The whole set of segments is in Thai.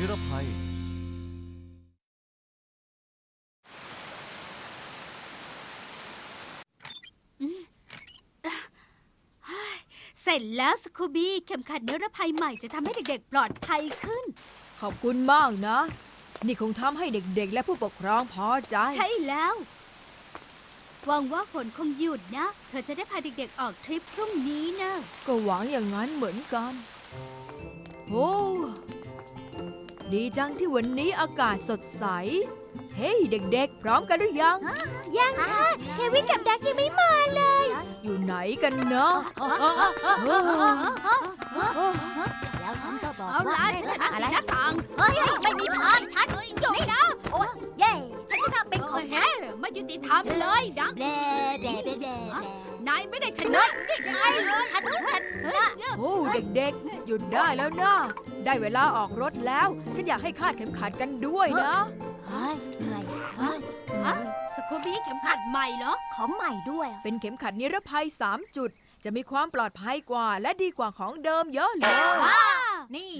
นิรภัย เสร็จแล้วสคูบี้เข็มขัดนิรภัยใหม่จะทำให้เด็กๆ ปลอดภัยขึ้น ขอบคุณมากนะ นี่คงทำให้เด็กๆ และผู้ปกครองพอใจ ใช่แล้วหวังว่าฝนคงหยุดนะ เธอจะได้พาเด็กๆออกทริปพรุ่งนี้นะ ก็หวังอย่างนั้นเหมือนกัน โอ้ ดีจังที่วันนี้อากาศสดใส เฮ้ยเด็กๆ พร้อมกันหรือยัง ยังค่ะเควินกับดักยังไม่มาเลย อยู่ไหนกันเนาะแล้วฉันก็บอกเอาว่าล่ะฉันจะนั่งในหน้าต่าง เฮ้ย ไม่มีทางฉันอยู่นะโอ้ยเย่ฉันชนะเป็นของฉันไม่ ยุติธรรมเลยดักแบล่แบล่แบล่แบล่นายไม่ได้ชนะนี่ใช่เลยฉันฉันนะโอ้เด็กๆ หยุดได้แล้วนะ ได้เวลาออกรถแล้ว ฉันอยากให้คาดเข็มขัดกันด้วยนะเฮ้ยเหนื่อยเฮ้ยฮะสคูบี้เข็มขัดใหม่เหรอ ของใหม่ด้วย เป็นเข็มขัดนิรภัย 3 จุด จะมีความปลอดภัยกว่า และดีกว่าของเดิมเยอะเลยว้านี่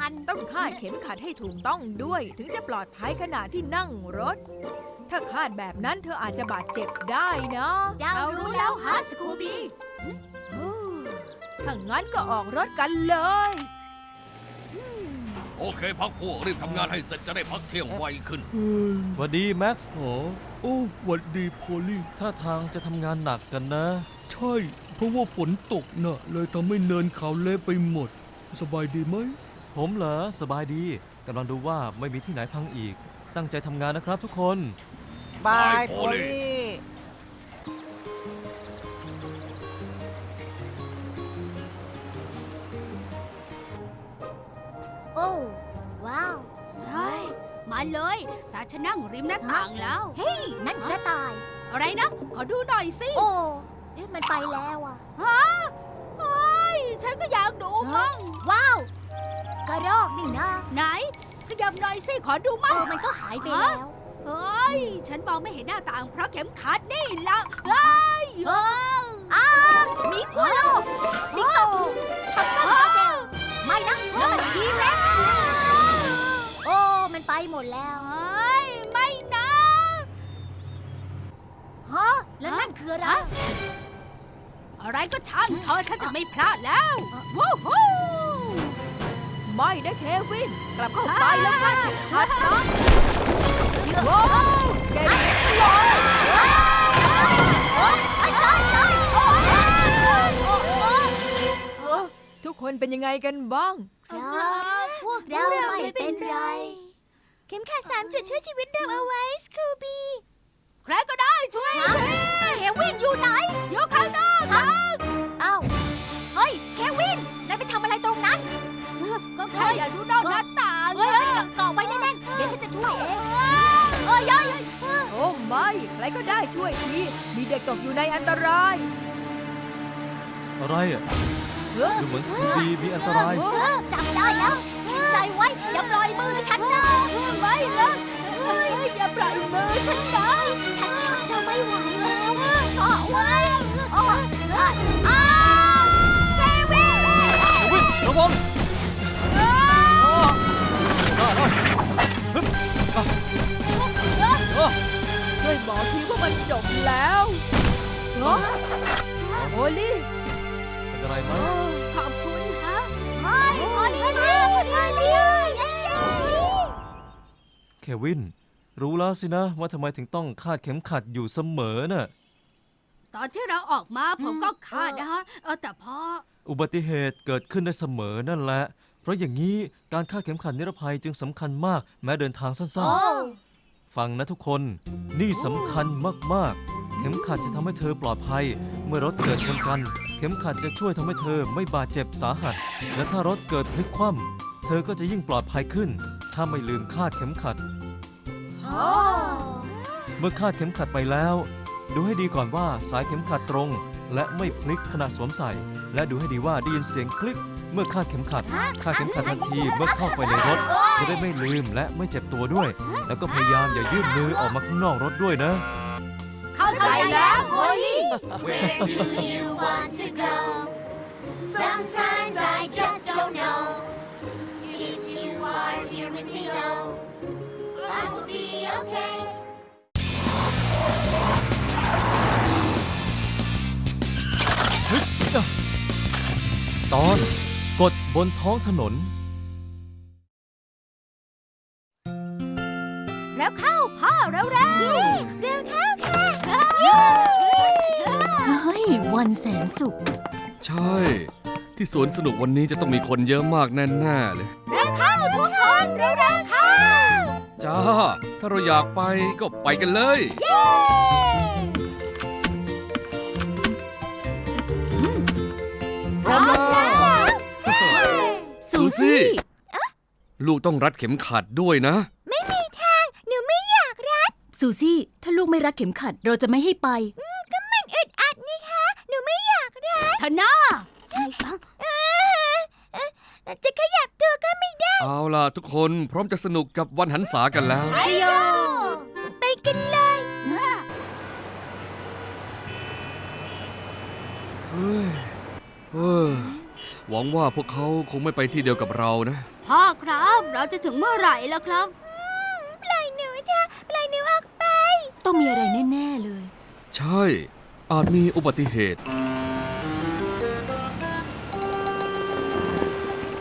ทันต้องคาดเข็มขัดให้ถูกต้องด้วย ถึงจะปลอดภัยขณะที่นั่งรถ ถ้าคาดแบบนั้นเธออาจจะบาดเจ็บได้นะดาวเรารู้รู้แล้แล้ววฮะฮะสคูบี้ถ้างั้นก็ออกรถกันเลย โอเคพักพวกรีบทำงานให้เสร็จจะได้พักเที่ยงไวขึ้นสวัสดีแม็กซ์โอ้โอ้หวัดดีโพลี่ท่าทางจะทำงานหนักกันนะ ใช่ เพราะว่าฝนตกน่ะ เลยทำให้เนินเขาเละไปหมด สบายดีไหม ผมเหรอ สบายดีกำลังดูว่าไม่มีที่ไหนพังอีก ตั้งใจทำงานนะครับทุกคน บายโพลีโอ้ว้าวเฮ้ยมาเลยตาฉันนั่งริมหน้าต่างแล้ว เฮ้ยนั่นกระต่าย อะไรนะ ขอดูหน่อยสิ โอ้เอ๊ะมันไปแล้วอะฮะเฮ้ยฉันก็อยากดูมั่งว้าว กระรอกนี่นะ ไหนขยับหน่อยสิ ขอดูเอมั่งอมันก็หายไปแล้ว เฮ้ย ฉันมองไม่เห็นหน้าต่างเพราะเข็มขัดนี่ละเฮ้ยเอออ้าหมีขั้วโลกสิงโตทับซันกาเซลไม่นะนั่นมันทีเร็กซ์โอ้ มันไปหมดแล้วเฮ้ย ไม่นะฮะแล้วนั่นคืออะไรฮะอะไรก็ช่างเธอะฉันจะไม่พลาดแล้ววู้ฮู้ไม่นะเควิน กลับเข้าไปแล้วคาดเข็มขัดนะว้าวเก่งเลยเออ ทุกคนเป็นยังไงกันบ้าง ครับพวกเราไม่เป็นไร เข็มขัดสามจุดช่วยชีวิตเราเอาไว้สคูบี้ใครก็ได้ช่วยเฮวิน ตกอยู่ในอันตรายอะไรอะเฮ้ยดูเหมือนสกูบีมีอันตรายเออจับได้แล้วเก็บใจไว้ อย่าปล่อยมือฉันนะไม่นะเฮ้ยอย่าปล่อยมือฉันนะฉันชักจะไม่ไหวแล้วเกาะไว้โอ้ยอ้าเควินเควินระวังอ้อได้ได้ฮึบอะอะช่วยบอกทีว่ามันจบแล้ว เนาะโอลี่เป็นอะไรไหมขอบคุณฮะเฮ้ยพอดีนะพอดีเลยเย้เย้เควิน รู้แล้วสินะว่าทำไมถึงต้องคาดเข็มขัดอยู่เสมอน่ะ ตอนที่เราออกมาผมก็คาดนะฮะเออแต่พออุบัติเหตุเกิดขึ้นได้เสมอนั่นแหละ เพราะอย่างนี้การคาดเข็มขัดนิรภัยจึงสำคัญมากแม้เดินทางสั้นๆ ฟังนะทุกคน นี่สำคัญมากๆ เข็มขัดจะทำให้เธอปลอดภัย เมื่อรถเกิดชนกัน เข็มขัดจะช่วยทำให้เธอไม่บาดเจ็บสาหัส และถ้ารถเกิดพลิกคว่ำเธอก็จะยิ่งปลอดภัยขึ้น ถ้าไม่ลืมคาดเข็มขัดโอ้เมื่อคาดเข็มขัดไปแล้ว ดูให้ดีก่อนว่าสายเข็มขัดตรง และไม่พลิกขณะสวมใส่ และดูให้ดีว่าได้ยินเสียงคลิก เมื่อคาดเข็มขัดคาดเข็มขัดทันทีเมื่อเข้าไปในรถ จะได้ไม่ลืมและไม่เจ็บตัวด้วย แล้วก็พยายามอย่ายื่นมือออกมาข้างนอกรถด้วยนะ เข้าใจแล้วโอลี่ Where do you want to go? Sometimes I just don't know. If you are here with me go. I will be okay. กดบนท้องถนน แล้วเข้าพ่อเร็วๆเร็วเข้าค่ะเฮ้ย วันแสนสุข ใช่ ที่สวนสนุกวันนี้จะต้องมีคนเยอะมากแน่ๆเลย เร็วเข้าทุกคนเร็วๆเข้าจ้า ถ้าเราอยากไปก็ไปกันเลยพ ซูซี่ ลูกต้องรัดเข็มขัดด้วยนะหนูไม่อยากรัด ซูซี่ ถ้าลูกไม่รัดเข็มขัดเราจะไม่ให้ไป ก็มันอึดอัดนี่คะ หนูไม่อยากรัดธนาจะขยับตัวก็ไม่ได้ เอาล่ะทุกคนพร้อมจะสนุกกับวันหันษากันแล้วไอโย ไปกันเลย เฮ้ยเฮ้ย หวังว่าพวกเขาคงไม่ไปที่เดียวกับเรานะ พ่อครับเราจะถึงเมื่อไหร่แล้วครับปล่อยหนูเถอะปล่อยหนูออกไป ต้องมีอะไรแน่ ๆ เลย ใช่ อาจมีอุบัติเหตุ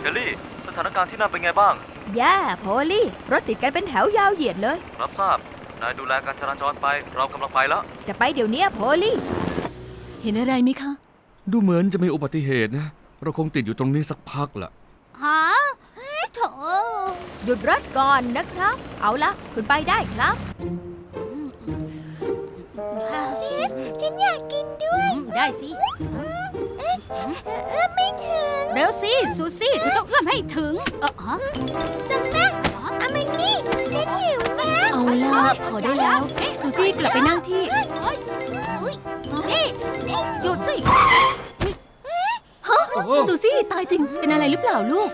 เฮลลี่สถานการณ์ที่นั่นเป็นไงบ้าง แย่โพลี่ รถติดกันเป็นแถวยาวเหยียดเลย รับทราบ นายดูแลการจราจรไป เรากำลังไปแล้ว จะไปเดี๋ยวนี้โพลี่ เห็นอะไรไหมคะ ดูเหมือนจะมีอุบัติเหตุนะ เราคงติดอยู่ตรงนี้สักพักละฮะโถหยุดรถก่อนนะครับ เอาละคุณไปได้ครับ ฉันอยากกินด้วย ได้สิ เอื้อมไม่ถึงเร็วสิ ซูซี่เธอต้องเอื้อมให้ถึง เออฮะจำได้เอามันนี่ฉันหิวนะเอาล่ะพอได้แล้ว ซูซี่กลับไปนั่งที่ นี่ หยุดสิ ฮะซูซี่ตายจริง เป็นอะไรหรือเปล่าลูก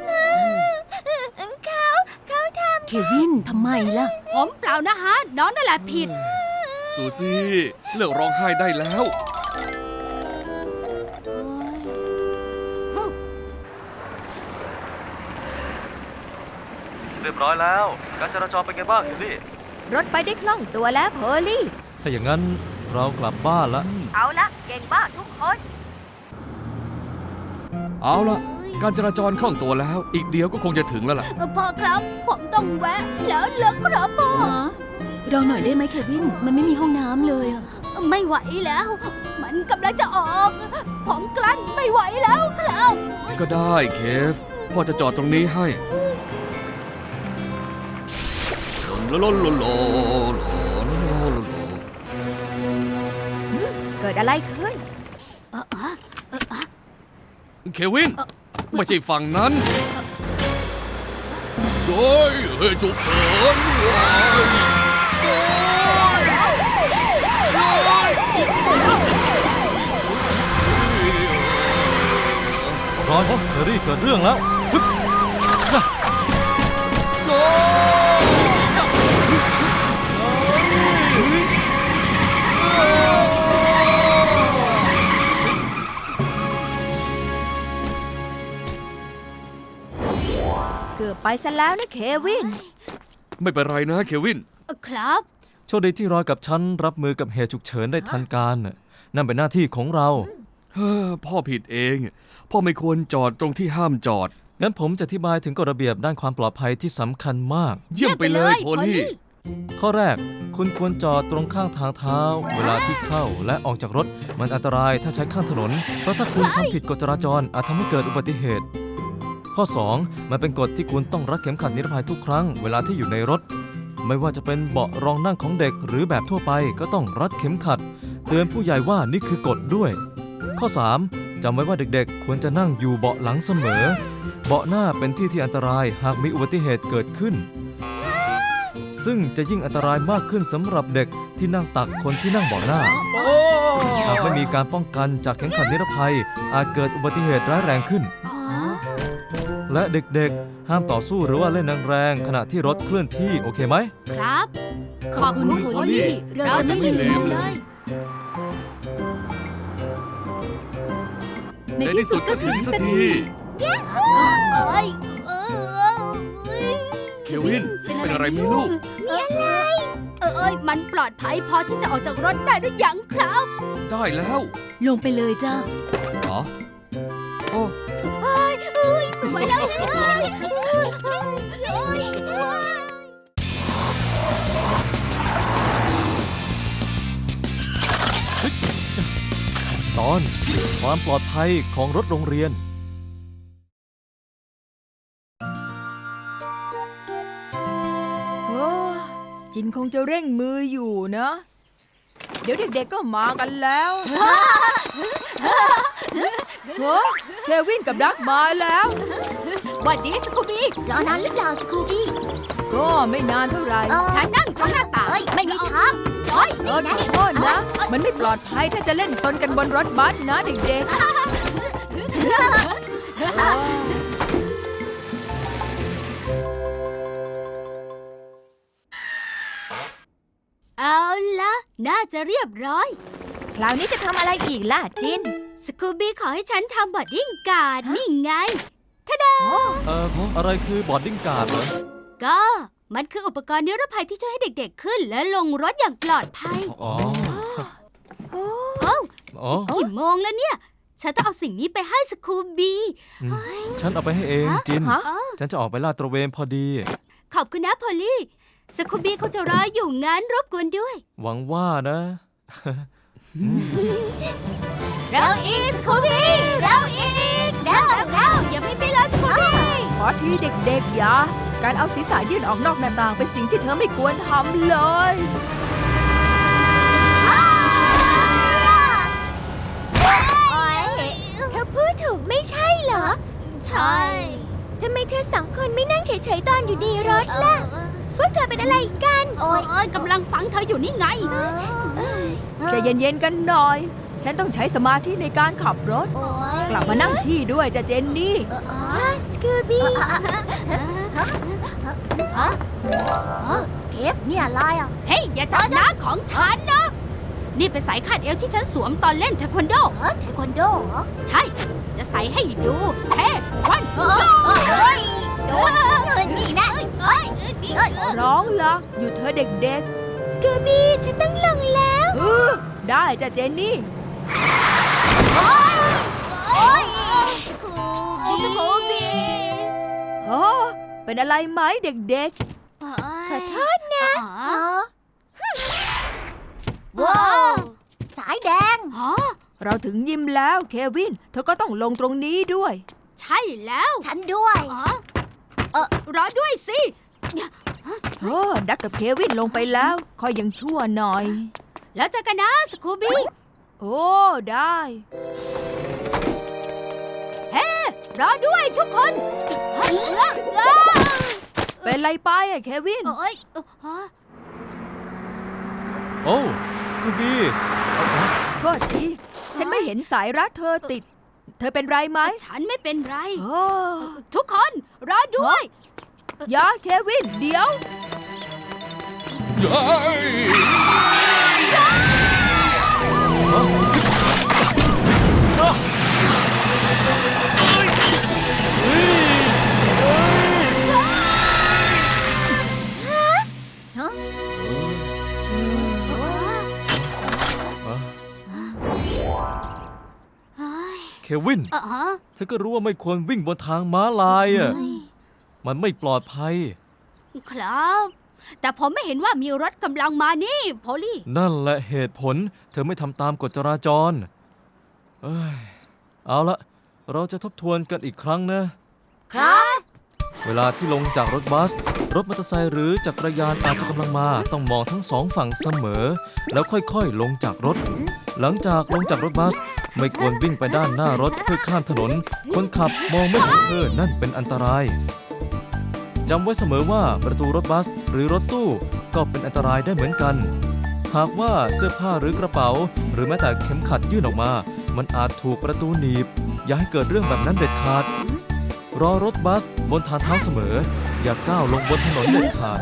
เขาเขาทเควินทำไมล่ะำผมเปล่านะฮะ น้องนั่นแหละผิด ซูซี่เลิกร้องไห้ได้แล้ว เรียบร้อยแล้ว การจราจรเป็นไงบ้างเฮลลี่ รถไปได้คล่องตัวแล้วโพลี่ ถ้าอย่างนั้นเรากลับบ้านละ เอาละเก่งมากทุกคน เอาล่ะการจราจรคล่องตัวแล้ว อีกเดียวก็คงจะถึงแล้วล่ะพ่อครับ ผมต้องแวะ แล้วเลิกครับพ่อเราหน่อยได้ไหมเควิน มันไม่มีห้องน้ำเลยอะไม่ไหวแล้ว มันกำลังจะออก ผมกลั้นไม่ไหวแล้วครับก็ได้เคฟ พ่อจะจอดตรงนี้ให้โลโลโลโลโลโลโลโลเกิดอะไรขึ้ เควิน ไม่ใช่ฝั่งนั้นโอ้ยเฮ้ยจุกเฉินเว้ยร้อนเฮลลี่เกิดเรื่องแล้ว ไปซะแล้วนะเควิน ไม่เป็นไรนะเควิน ครับ โชคดีที่รอยกับฉันรับมือกับเหตุฉุกเฉินได้ทันการน่ะนั่นเป็นหน้าที่ของเรา เฮ้อพ่อผิดเอง พ่อไม่ควรจอดตรงที่ห้ามจอด งั้นผมจะอธิบายถึงกฎระเบียบด้านความปลอดภัยที่สำคัญมาก เยี่ยมไปเลยโพลี่ ข้อแรก คุณควรจอดตรงข้างทางเท้า เวลาที่เข้าและออกจากรถ มันอันตรายถ้าใช้ข้างถนน เพราะถ้าคุณทำผิดกฎจราจรอาจทำให้เกิดอุบัติเหตุ ข้อ 2 มันเป็นกฎที่คุณต้องรัดเข็มขัดนิรภัยทุกครั้งเวลาที่อยู่ในรถ ไม่ว่าจะเป็นเบาะรองนั่งของเด็กหรือแบบทั่วไปก็ต้องรัดเข็มขัด เตือนผู้ใหญ่ว่านี่คือกฎด้วย ข้อ 3จำไว้ว่าเด็กๆ ควรจะนั่งอยู่เบาะหลังเสมอ เบาะหน้าเป็นที่ที่อันตรายหากมีอุบัติเหตุเกิดขึ้น ซึ่งจะยิ่งอันตรายมากขึ้นสำหรับเด็กที่นั่งตักคนที่นั่งเบาะหน้าหากไม่มีการป้องกันจากเข็มขัดนิรภัยอาจเกิดอุบัติเหตุร้ายแรงขึ้น และเด็กๆ ห้ามต่อสู้หรือว่าเล่นแรงๆขณะที่รถเคลื่อนที่โอเคไหม ครับ ขอบคุณโพลี่เราจะไม่ลืมเลย ในที่สุดก็ถึงสักทีเอ้ยเออเควิน เป็นอะไรไหมลูก มีอะไร เออเอ้ยมันปลอดภัยพอที่จะออกจากรถได้หรือยังครับได้แล้ว ลงไปเลยจ้า เหรอ โอ้เฮ้ยเฮ้ย ไม่ไหวแล้วเฮ้ยเฮ้ยตอนความปลอดภัยของรถโรงเรียน โอ้จินคงจะเร่งมืออยู่นะ เดี๋ยวเด็กๆก็มากันแล้ว โอ้เควินกับดักมาแล้วหวัดดีสกูบี้ รอนานหรือเปล่าสกูบี้ ก็ไม่นานเท่าไหร่เออ ฉันนั่งตรงหน้าต่างเอ้ยไม่มีทางโอ้ยเออขอโทษนะ มันไม่ปลอดภัยถ้าจะเล่นซนกันบนรถบัสนะเด็กๆเออเอาละน่าจะเรียบร้อย คราวนี้จะทำอะไรอีกล่ะจิน สกูบี้ขอให้ฉันทำบอดดิ้งการ์ดนี่ไงเอ่ออะไรคือบอร์ดดิ้งการ์ดเหรอก็มันคืออุปกรณ์นิรภัยที่ช่วยให้เด็กๆขึ้น และลงรถอย่างปลอดภัยอ๋อโอ้าอ๋อกี่โมงแล้วเนี่ย ฉันต้องเอาสิ่งนี้ไปให้สกูบี้อืมฉันเอาไปให้เองจินฮะอ๋อฉันจะออกไปลาดตระเวนพอดี ขอบคุณนะพอลลี่สกูบี้เขาจะรออยู่งั้นรบกวนด้วย หวังว่านะ เราอีกสกูบี้เราอีกเราเราอย่าไม่ไปเลยสกูบี้ขอทีเด็กๆอย่าการเอาศีรษะยื่นออกนอกหน้าต่างเป็นสิ่งที่เธอไม่ควรทำเลยเธอพูดถูกไม่ใช่เหรอ ใช่ทำไมเธอสองคนไม่นั่งเฉยๆตอนอยู่ในรถล่ะพวกเธอเป็นอะไรกัน โอ้ยเอ้ยกำลังฟังเธออยู่นี่ไง ใจเย็นๆกันหน่อย ฉันต้องใช้สมาธิในการขับรถ โอ้ยกลับมานั่งที่ด้วยจ้ะเจนนี่ สกูบี้เคฟเนี่ยอะไรอะ เฮ้ย อย่าจับน้าของฉันนะ นี่เป็นสายคาดเอวที่ฉันสวมตอนเล่นเทควันโดเออเทควันโดเหรอใช่ จะใส่ให้ดูเฮ้วันโดเฮ้ยโดนเฮ้ยนี่นะเอ้ยนี่เอ้ยร้องละอยู่เธอเด็กสกูบี้ฉันต้องลงแล้วๆ เออได้จ้ะเจนนี่โอ้ยสกูสกูบี้โอ้เป็นอะไรไหมเด็กขอโทษนะว้าวสายแดงอ๋อๆเราถึงยิมแล้วเควิน เธอก็ต้องลงตรงนี้ด้วย ใช่แล้วฉันด้วยอ๋อเออรอด้วยสิ โอ้ดักกับเควินลงไปแล้ว คอยยังชั่วหน่อย แล้วเจอกันนะสกูบี้โอ้ได้รอด้วยทุกคนเฮ้ยเอ้อเอ้อเป็นไรไปอะเควินเอ้ยเอ้อฮะโอ้สกูบี้โทษทีฉันไม่เห็นสายรัดเธอติด เธอเป็นไรไหมฉันไม่เป็นไร โอ้ทุกคนรอด้วย อยาเควิน เดี๋ยว เควิน เออฮะเธอก็รู้ว่าไม่ควรวิ่งบนทางม้าลายอะ มันไม่ปลอดภัย ครับ แต่ผมไม่เห็นว่ามีรถกำลังมานี่โพลี่ นั่นแหละเหตุผล เธอไม่ทำตามกฎจราจร เอ้ย เอาละ เราจะทบทวนกันอีกครั้งนะ ครับ เวลาที่ลงจากรถบัส รถมอเตอร์ไซค์หรือจักรยานอาจจะกำลังมา ต้องมองทั้งสองฝั่งเสมอ แล้วค่อยๆ ลงจากรถ หลังจากลงจากรถบัส ไม่ควรวิ่งไปด้านหน้ารถเพื่อข้ามถนน คนขับมองไม่เห็นเธอนั่นเป็นอันตรายจำไว้เสมอว่าประตูรถบัสหรือรถตู้ก็เป็นอันตรายได้เหมือนกัน หากว่าเสื้อผ้าหรือกระเป๋า หรือแม้แต่เข็มขัดยื่นออกมา มันอาจถูกประตูหนีบ อย่าให้เกิดเรื่องแบบนั้นเด็ดขาด รอรถบัสบนทางเท้าเสมอ อย่าก้าวลงบนถนนเด็ดขาด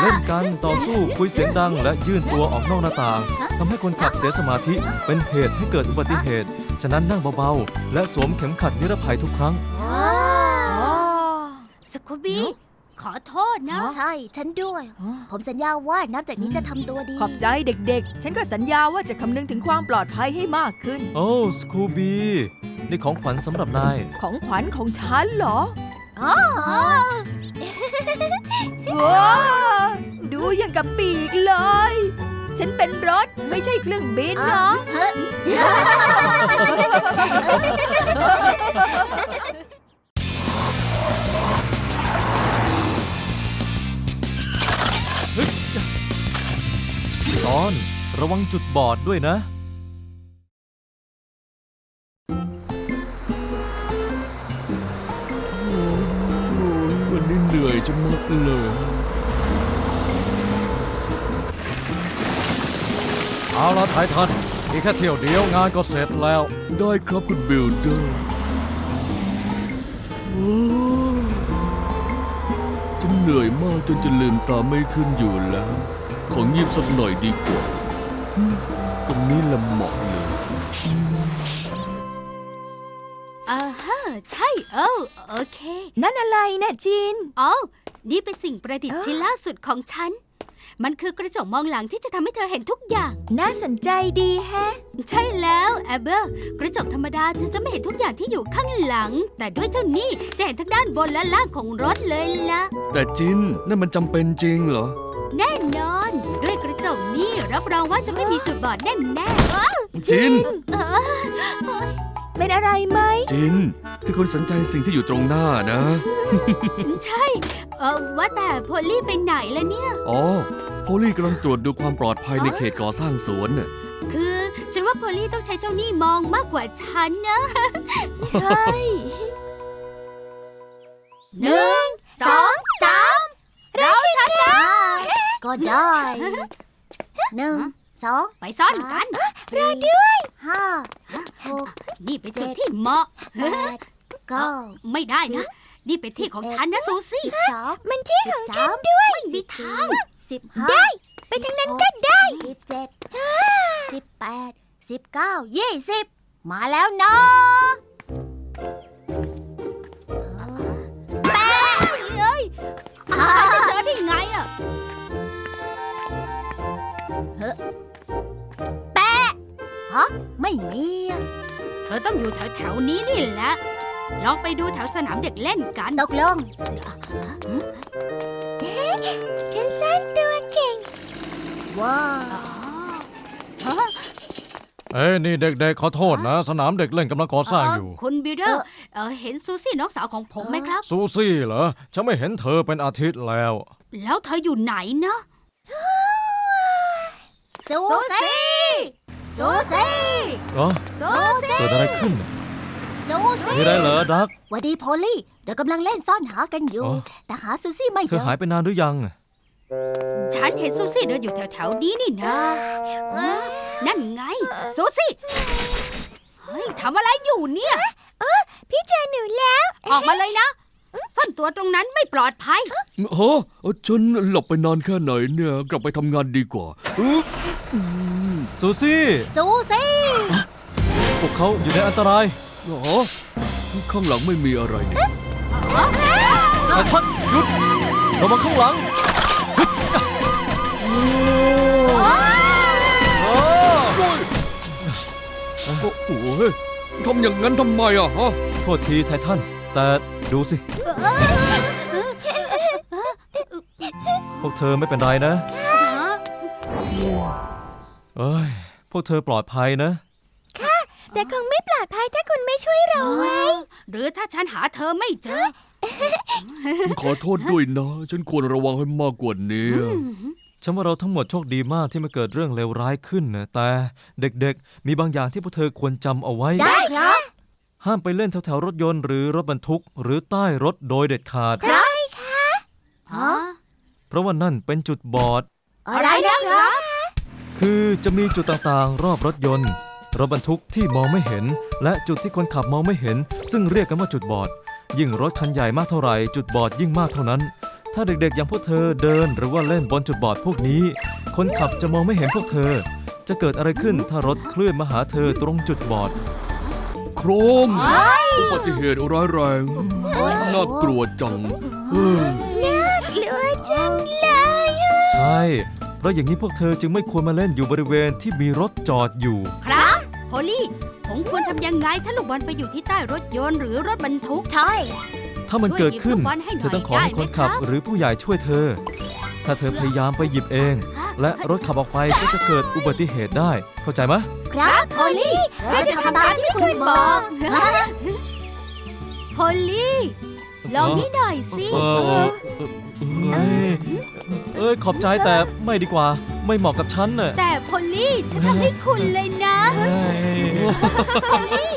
เล่นกันต่อสู้คุยเสียงดัง และยื่นตัวออกนอกหน้าต่างทำให้คนขับเสียสมาธิเป็นเหตุให้เกิดอุบัติเหตุ ฉะนั้นนั่งเบาๆ และสวมเข็มขัดนิรภัยทุกครั้งอ๋อสบีขอโทษนะ ใช่ ฉันด้วย ผมสัญญาว่านับจากนี้จะทำตัวดี ขอบใจเด็กๆ ฉันก็สัญญาว่าจะคำนึงถึงความปลอดภัยให้มากขึ้น โอ้สคูบีนี่ของขวัญสำหรับนาย ของขวัญของฉันเหรอ อ๋อว้าวดูอย่างกับปีกเลย ฉันเป็นรถไม่ใช่เครื่องบินนะเฮ้ยตอนระวังจุดบอดด้วยนะ เหนื่อยจะมัดเลยเอาละไททันอีกแค่เที่ยวเดียวงานก็เสร็จแล้ว ได้ครับคุณบิลเดอร์โอ้ฉันเหนื่อยมากจนจะลืมตาไม่ขึ้นอยู่แล้ว ของีบสักหน่อยดีกว่าอืมตรงนี้ละเหมาะเลย ใช่เออโอเค นั่นอะไรนะจินอ๋อ นี่เป็นสิ่งประดิษฐ์อ๋อชิ้นล่าสุดของฉัน มันคือกระจกมองหลังที่จะทำให้เธอเห็นทุกอย่าง น่าสนใจดีแฮะ ใช่แล้วแอบเบลกระจกธรรมดาเธอจะไม่เห็นทุกอย่างที่อยู่ข้างหลัง แต่ด้วยเจ้านี่จะเห็นทั้งด้านบนและล่างของรถเลยล่ะ แต่จินนั่นมันจำเป็นจริงเหรอ แน่นอน ด้วยกระจกนี่รับรองว่าจะไม่มีจุดบอดแน่แน่ๆจิน เออเป็นอะไรไหม จิน ที่คนสนใจสิ่งที่อยู่ตรงหน้านะ ใช่ เออว่าแต่โพลลี่ไปไหนแล้วเนี่ย อ๋อ โพลี่กำลังตรวจดูความปลอดภัยในเขตก่อสร้างสวนน่ะคือฉันว่าโพลลี่ต้องใช้เจ้านี่มองมากกว่าฉันนะ ใช่หนึ่งสองสามเราชนะก็ได้หนึ่งสองไปซ่อนกันสี่ด้วยห้า หกนี่เป็นจุดที่เหมาะ แปดเก้าไม่ได้นะ นี่เป็นที่ของฉันนะซูซี่ สิบสองมันที่ของฉันด้วยไม่มีทางสิบห้าได้ ไปทางนั้นก็ได้สิบเจ็ดสิบแปดสิบเก้ายี่สิบมาแล้วเนาะแปะเอ้ยหาจะเจอได้ไงอะแปะฮะไม่มี อะเธอต้องอยู่แถวแถวๆนี้นี่แหละลองไปดูแถวสนามเด็กเล่นกันตกลงฉันสั้นตัวเก่ง ว้าวฮะเอ้ยนี่เด็กๆขอโทษนะ สนามเด็กเล่นกำลังก่อสร้างอยู่เคุณบิลเดอร์เอ่อเห็นซูซี่น้องสาวของผมไหมครับ ซูซี่เหรอ ฉันไม่เห็นเธอเป็นอาทิตย์แล้ว แล้วเธออยู่ไหนนะ ซูซี่ ซูซี่เออซูซี่เกิดอะไรขึ้นซูซี่มีอะไรเหรอดัก หวัสดีโพลี่เรากำลังเล่นซ่อนหากันอยู่ อ๋อ แต่หาซูซี่ไม่เธเจออหายไปนานหรือยังฉันเห็นซูซี่เดินอยู่แถวแถวๆนี้นี่นะนั่นไงซูซี่ เฮ้ยทำอะไรอยู่เนี่ย พี่เจอหนูแล้ว ออกมาเลยนะซ่อนตัวตรงนั้นไม่ปลอดภัย ฮะฉันหลับไปนานแค่ไหนเนี่ย กลับไปทำงานดีกว่าอึ๊บอืม ซูซี่ ซูซี่ พวกเขาอยู่ในอันตรายอ๋อข้างหลังไม่มีอะไรนี่ไททันหยุดเรามาข้างหลังโอ้โอ้โหเฮ้ยทำอย่างนั้นทำไมอะฮะโทษทีไททันแต่ดูสิ พวกเธอไม่เป็นไรนะ เอ้ย พวกเธอปลอดภัยนะ แต่คงไม่ปลอดภัยถ้าคุณไม่ช่วยเราไว้ หรือถ้าฉันหาเธอไม่เจอ ขอโทษด้วยนะ ฉันควรระวังให้มากกว่านี้ฉันว่าเราทั้งหมดโชคดีมากที่มาเกิดเรื่องเลวร้ายขึ้นนะ แต่เด็กๆ มีบางอย่างที่พวกเธอควรจำเอาไว้ ได้ครับ ห้ามไปเล่นแถวๆรถยนต์หรือรถบรรทุก หรือใต้รถโดยเด็ดขาดฮะเพราะว่านั่นเป็นจุดบอด อะไรนะ ครับคือจะมีจุดต่างๆ รอบรถยนต์ รถบรรทุกที่มองไม่เห็น และจุดที่คนขับมองไม่เห็น ซึ่งเรียกกันว่าจุดบอด ยิ่งรถคันใหญ่มากเท่าไหร่จุดบอดยิ่งมากเท่านั้น ถ้าเด็กๆอย่างพวกเธอเดินหรือว่าเล่นบนจุดบอดพวกนี้ คนขับจะมองไม่เห็นพวกเธอ จะเกิดอะไรขึ้นถ้ารถเคลื่อนมาหาเธอตรงจุดบอด โครมอุบัติเหตุร้ายแรง น่ากลัวจังโเออกลัวจังเลย ใช่ เพราะอย่างนี้พวกเธอจึงไม่ควรมาเล่นอยู่บริเวณที่มีรถจอดอยู่ ครับโพลี่ผมควรทำยังไงถ้าลูกบอลไปอยู่ที่ใต้รถยนต์หรือรถบรรทุก ใช่ ถ้ามันเกิดขึ้นช่วยหยิบลูกบอลให้หน่อยเธอต้องขอให้คนขับได้ไหมครับหรือผู้ใหญ่ช่วยเธอ ถ้าเธอพยายามไปหยิบเอง และรถขับออกไปก็จะเกิดอุบัติเหตุได้ เข้าใจไหมครับโอลี่เราจะทำตามที่คุณบอกโพลี่ ลองนี่หน่อยสิเออเออเอ้ยเอ้ยขอบใจแต่ไม่ดีกว่าไม่เหมาะกับฉันน่ะแต่โพลี่ฉันทำให้คุณเลยนะ เอ้ย